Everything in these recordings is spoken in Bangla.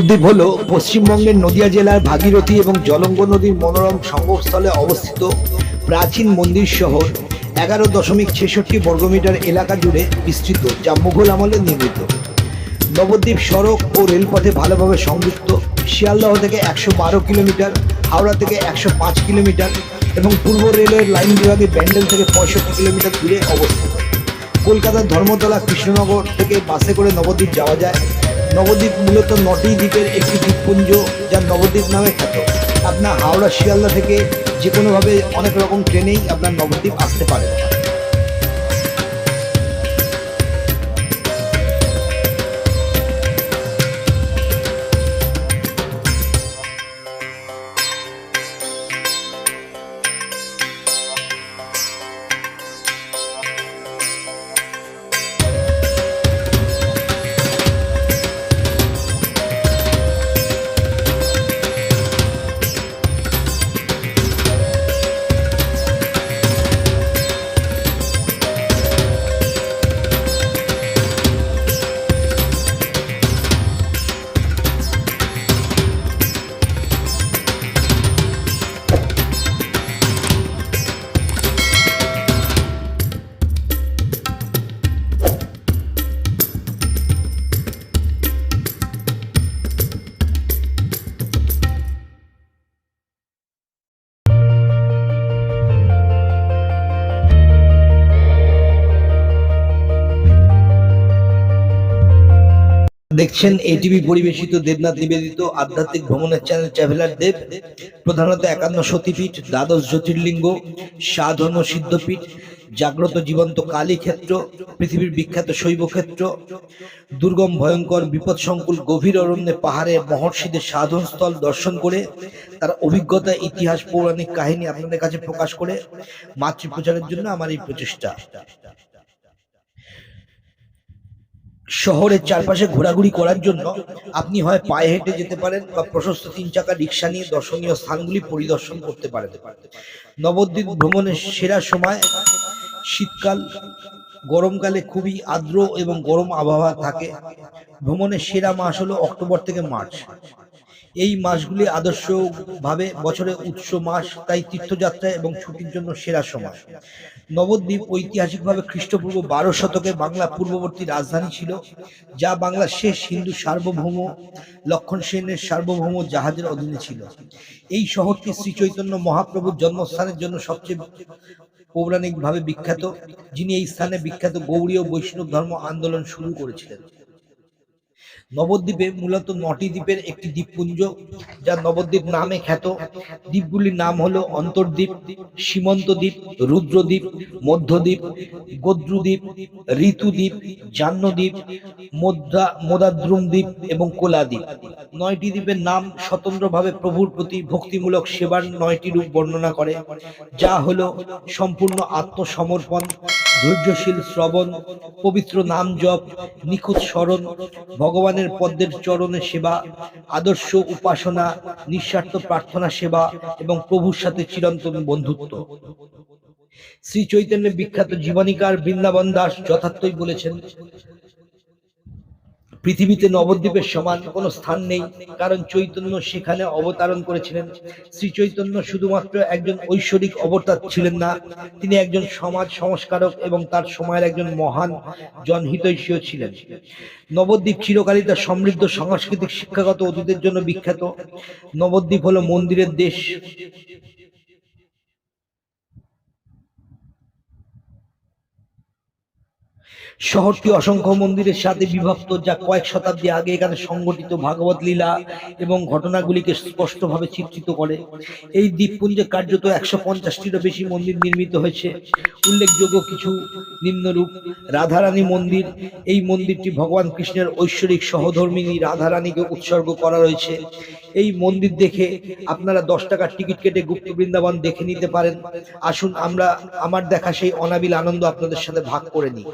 নবদ্বীপ হল পশ্চিমবঙ্গের নদিয়া জেলার ভাগীরথী এবং জলঙ্গ নদীর মনোরম সঙ্গমস্থলে অবস্থিত প্রাচীন মন্দির শহর, এগারো দশমিক ছেষট্টি বর্গমিটার এলাকা জুড়ে বিস্তৃত, যা মুঘল আমলে নির্মিত। নবদ্বীপ সড়ক ও রেলপথে ভালোভাবে সংযুক্ত। শিয়ালদহ থেকে একশো বারো কিলোমিটার, হাওড়া থেকে একশো পাঁচ কিলোমিটার এবং পূর্ব রেলের লাইন বিভাগে ব্যান্ডেল থেকে পঁয়ষট্টি কিলোমিটার দূরে অবস্থিত। কলকাতার ধর্মতলা কৃষ্ণনগর থেকে বাসে করে নবদ্বীপ যাওয়া যায়। নবদ্বীপ মূলত নটি দ্বীপের একটি দ্বীপপুঞ্জ, যা নবদ্বীপ নামে খ্যাত। আপনার হাওড়া, শিয়ালদা থেকে যে কোনোভাবে অনেক রকম ট্রেনেই আপনার নবদ্বীপ আসতে পারে। দেখছেন এটিভি পরিবেশিত দেবনাথ নিবেদিত আধ্যাত্মিক ভ্রমণের চ্যানেল ট্রাভেলার দেব প্রধানত একান্ন সতীপীঠ, দ্বাদশ জ্যোতির্লিঙ্গ, সাধন সিদ্ধপীঠ, জাগ্রত জীবন্ত কালী ক্ষেত্র পৃথিবীর বিখ্যাত শৈব ক্ষেত্র দুর্গম ভয়ঙ্কর বিপদসংকুল গভীর অরণ্যে পাহাড়ে মহর্ষিদের সাধন স্থল দর্শন করে, তার অভিজ্ঞতা, ইতিহাস, পৌরাণিক কাহিনী আপনাদের কাছে প্রকাশ করে মাতৃ প্রচারের জন্য আমার এই প্রচেষ্টা। শহরের চারপাশে ঘোরাঘুরি করার জন্য আপনি হয় পায়ে হেঁটে যেতে পারেন বা প্রশস্ত তিন চাকা রিক্সা নিয়ে দর্শনীয় স্থানগুলি পরিদর্শন করতে পারেন। নবদ্বীপ ভ্রমণের সেরা সময় শীতকাল। গরমকালে খুবই আর্দ্র এবং গরম আবহাওয়া থাকে। ভ্রমণের সেরা মাস হলো অক্টোবর থেকে মার্চ। এই মাসগুলি আদর্শভাবে বছরের উৎস মাস, তাই তীর্থযাত্রা এবং ছুটির জন্য সেরা সময়। নবদ্বীপ ঐতিহাসিকভাবে খ্রিস্টপূর্ব বারো শতকে বাংলা পূর্ববর্তী রাজধানী ছিল, যা বাংলার শেষ হিন্দু সার্বভৌম, লক্ষণ সেনের সার্বভৌম জাহাজের অধীনে ছিল। এই শহরটি শ্রী চৈতন্য মহাপ্রভুর জন্মস্থানের জন্য সবচেয়ে পৌরাণিকভাবে বিখ্যাত, যিনি এই স্থানে বিখ্যাত গৌড়ীয় বৈষ্ণব ধর্ম আন্দোলন শুরু করেছিলেন। নবদ্বীপে মূলত নটি দ্বীপের একটি দ্বীপপুঞ্জ যা নবদ্বীপ নামে খ্যাত। দ্বীপগুলির নাম হলো অন্তর্দ্বীপ সীমন্ত দ্বীপ রুদ্রদ্বীপ, মধ্যদ্বীপ, গদ্রুদ্বীপ, ঋতুদ্বীপ, জাহ্নদ্বীপ, মোদ্রা মোদাদ্রুম দ্বীপ এবং কোলাদ্বীপ। নয়টি দ্বীপের নাম স্বতন্ত্রভাবে প্রভুর প্রতি ভক্তিমূলক সেবার নয়টি রূপ বর্ণনা করে, যা হলো সম্পূর্ণ আত্মসমর্পণ ধৈর্যশীল, শ্রবণ, পবিত্র নাম জপ, নিখুঁত স্মরণ, ভগবানের পদ্মের চরণে সেবা, আদর্শ উপাসনা, নিঃস্বার্থ প্রার্থনা সেবা এবং প্রভুর সাথে চিরন্তন বন্ধুত্ব। শ্রী চৈতন্যের বিখ্যাত জীবনীকার বৃন্দাবন দাস যথার্থই বলেছেন পৃথিবীতে নবদ্বীপের সমান কোনো স্থান নেই, কারণ চৈতন্য সেখানে অবতারণ করেছিলেন। শ্রী চৈতন্য শুধুমাত্র একজন ঐশ্বরিক অবতার ছিলেন না, তিনি একজন সমাজ সংস্কারক এবং তার সময়ের একজন মহান জনহিতৈষীয় ছিলেন। নবদ্বীপ চিরকালই তার সমৃদ্ধ সাংস্কৃতিক শিক্ষাগত অতীতের জন্য বিখ্যাত। নবদ্বীপ হলো মন্দিরের দেশ। শহরটি অসংখ্য মন্দিরের সাথে বিভক্ত যা কয়েক শতাব্দী আগে এখানে সংগঠিত ভাগবত লীলা এবং ঘটনাগুলিকে স্পষ্টভাবে চিত্রিত করে। এই দ্বীপপুঞ্জে কার্যত একশো পঞ্চাশটিরও বেশি মন্দির নির্মিত হয়েছে। উল্লেখযোগ্য কিছু নিম্নরূপ, রাধারানী মন্দির। এই মন্দিরটি ভগবান কৃষ্ণের ঐশ্বরিক সহধর্মিনী রাধারানীকে উৎসর্গ করা রয়েছে। এই মন্দির দেখে আপনারা দশ টাকার টিকিট কেটে গুপ্ত বৃন্দাবন দেখে নিতে পারেন। আসুন আমরা, আমার দেখা সেই অনাবিল আনন্দ আপনাদের সাথে ভাগ করে নিই।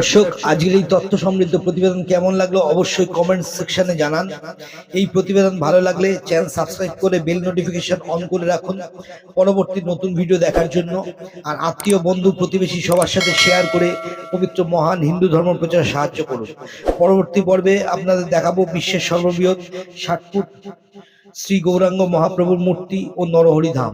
দর্শক, আজকের এই তথ্য সমৃদ্ধ প্রতিবেদন কেমন লাগল অবশ্যই কমেন্ট সেকশনে জানান। এই প্রতিবেদন ভালো লাগলে চ্যানেল সাবস্ক্রাইব করে বেল নোটিফিকেশন অন করে রাখুন। পরবর্তী নতুন ভিডিও দেখার জন্য আর আত্মীয়, বন্ধু, প্রতিবেশী সবার সাথে শেয়ার করে পবিত্র মহান হিন্দু ধর্ম প্রচারে সাহায্য করুন। পরবর্তী পর্বে আপনাদের দেখাবো বিশ্বের সর্ববৃহৎ ষাট ফুট শ্রী গৌরাঙ্গ মহাপ্রভুর মূর্তি ও নরহরি ধাম।